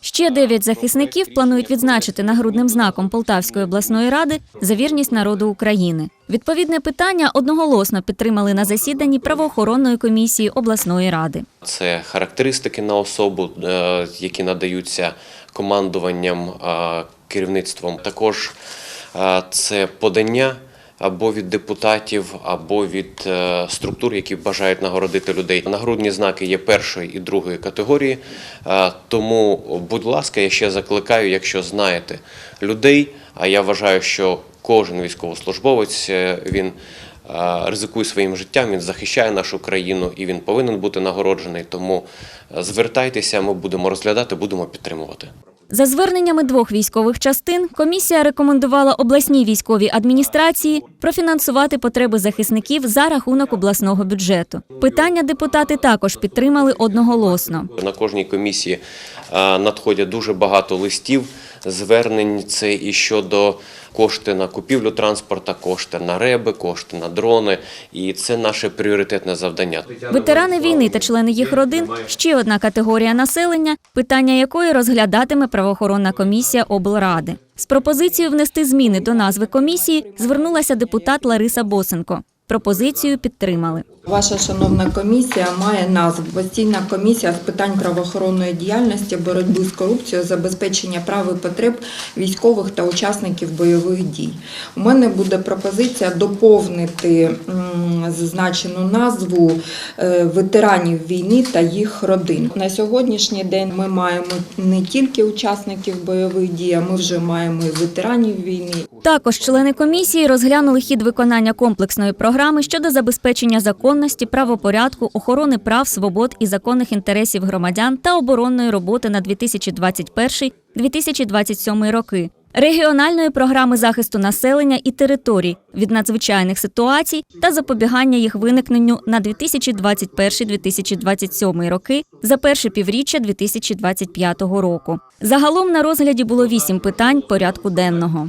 Ще дев'ять захисників планують відзначити нагрудним знаком Полтавської обласної ради за вірність народу України. Відповідне питання одноголосно підтримали на засіданні правоохоронної комісії обласної ради. Це характеристики на особу, е, які надаються командуванням, е, керівництвом. Також е, це подання або від депутатів, або від е, структур, які бажають нагородити людей. Нагрудні знаки є першої і другої категорії. Е, Тому, будь ласка, я ще закликаю, якщо знаєте людей, а я вважаю, що кожен військовослужбовець е, він ризикує своїм життям, він захищає нашу країну і він повинен бути нагороджений. Тому звертайтеся, ми будемо розглядати, будемо підтримувати. За зверненнями двох військових частин комісія рекомендувала обласній військовій адміністрації профінансувати потреби захисників за рахунок обласного бюджету. Питання депутати також підтримали одноголосно. На кожній комісії е, надходять дуже багато листів, звернень. Це і щодо кошти на купівлю транспорта, кошти на реби, кошти на дрони. І це наше пріоритетне завдання. Ветерани війни та члени їх родин ще одна категорія населення, питання якої розглядатиме правоохоронна комісія облради. З пропозицією внести зміни до назви комісії звернулася депутат Лариса Босенко. Пропозицію підтримали. Ваша шановна комісія має назву Постійна комісія з питань правоохоронної діяльності, боротьби з корупцією, забезпечення прав і потреб військових та учасників бойових дій. У мене буде пропозиція доповнити зазначену назву е, ветеранів війни та їх родин. На сьогоднішній день ми маємо не тільки учасників бойових дій, а ми вже маємо і ветеранів війни, Також члени комісії розглянули хід виконання комплексної програми щодо забезпечення законності, правопорядку, охорони прав, свобод і законних інтересів громадян та оборонної роботи на 2021-2027 роки. Регіональної програми захисту населення і територій від надзвичайних ситуацій та запобігання їх виникненню на 2021-2027 роки за перше півріччя 2025 року. Загалом на розгляді було вісім питань порядку денного.